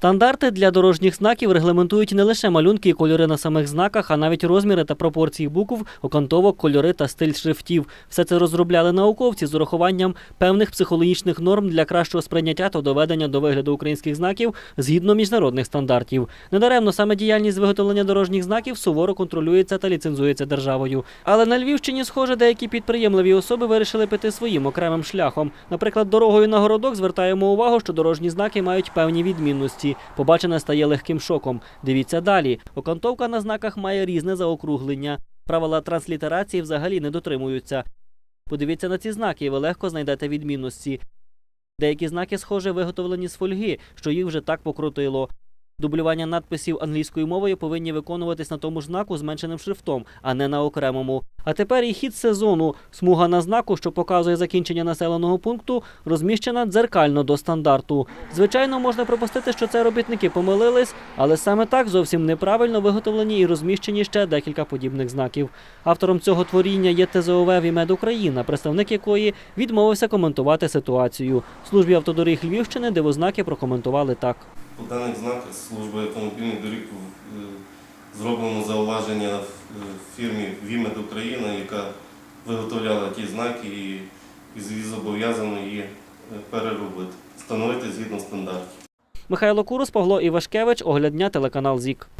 Стандарти для дорожніх знаків регламентують не лише малюнки і кольори на самих знаках, а навіть розміри та пропорції букв, окантовок, кольори та стиль шрифтів. Все це розробляли науковці з урахуванням певних психологічних норм для кращого сприйняття та доведення до вигляду українських знаків згідно міжнародних стандартів. Недаремно саме діяльність виготовлення дорожніх знаків суворо контролюється та ліцензується державою. Але на Львівщині, схоже, деякі підприємливі особи вирішили піти своїм окремим шляхом. Наприклад, дорогою на городок звертаємо увагу, що дорожні знаки мають певні відмінності. Побачене стає легким шоком. Дивіться далі. Окантовка на знаках має різне заокруглення. Правила транслітерації взагалі не дотримуються. Подивіться на ці знаки, і ви легко знайдете відмінності. Деякі знаки, схоже, виготовлені з фольги, що їх вже так покрутило. Дублювання надписів англійською мовою повинні виконуватись на тому ж знаку зменшеним шрифтом, а не на окремому. А тепер і хід сезону. Смуга на знаку, що показує закінчення населеного пункту, розміщена дзеркально до стандарту. Звичайно, можна припустити, що це робітники помилились, але саме так зовсім неправильно виготовлені і розміщені ще декілька подібних знаків. Автором цього творіння є ТЗОВ «Вімед Україна, представник якої відмовився коментувати ситуацію. В службі автодоріг Львівщини дивознаки прокоментували так. По даних знаках служби автомобільних доріг е, зроблено зауваження в е, фірмі Вімед Україна, яка виготовляла ті знаки і, і зобов'язано її е, переробити, встановити згідно стандартів. Михайло Курус, Павло Івашкевич, оглядня телеканал ЗІК.